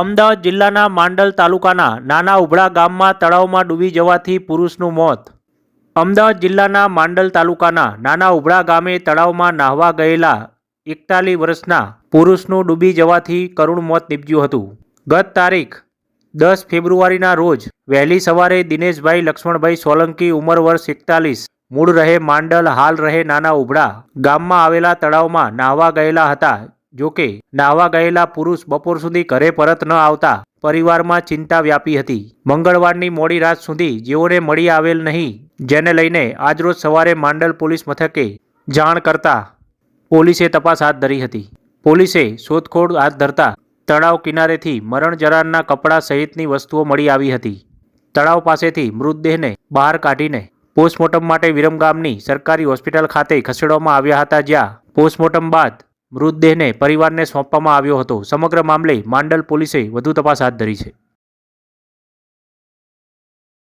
અમદાવાદ જિલ્લાના માંડલ તાલુકાના નાના ઉભળા ગામમાં તળાવમાં ડૂબી જવાથી પુરુષનું મોત. અમદાવાદ જિલ્લાના માંડલ તાલુકાના નાના ઉભળા ગામે તળાવમાં નાહવા ગયેલા એકતાલીસ વર્ષના પુરુષનું ડૂબી જવાથી કરુણ મોત નીપજ્યું હતું. ગત તારીખ દસ ફેબ્રુઆરીના રોજ વહેલી સવારે દિનેશભાઈ લક્ષ્મણભાઈ સોલંકી ઉંમર વર્ષ એકતાલીસ, મૂળ રહે માંડલ, હાલ રહે નાના ઉભડા ગામમાં આવેલા તળાવમાં નાહવા ગયેલા હતા. જોકે નાહવા ગયેલા પુરુષ બપોર સુધી ઘરે પરત ન આવતા પરિવારમાં ચિંતા વ્યાપી હતી. મંગળવારની મોડી રાત સુધી જેઓને મળી આવેલ નહીં, જેને લઈને આજરોજ સવારે માંડલ પોલીસ મથકે જાણ કરતા પોલીસે તપાસ હાથ ધરી હતી. પોલીસે શોધખોળ હાથ ધરતા તળાવ કિનારેથી મરણ જનારના કપડાં સહિતની વસ્તુઓ મળી આવી હતી. તળાવ પાસેથી મૃતદેહને બહાર કાઢીને પોસ્ટમોર્ટમ માટે વિરમગામની સરકારી હોસ્પિટલ ખાતે ખસેડવામાં આવ્યા હતા, જ્યાં પોસ્ટમોર્ટમ બાદ મૃતદેહને પરિવારને સોંપવામાં આવ્યો હતો. સમગ્ર મામલે માંડલ પોલીસે વધુ તપાસ હાથ ધરી છે.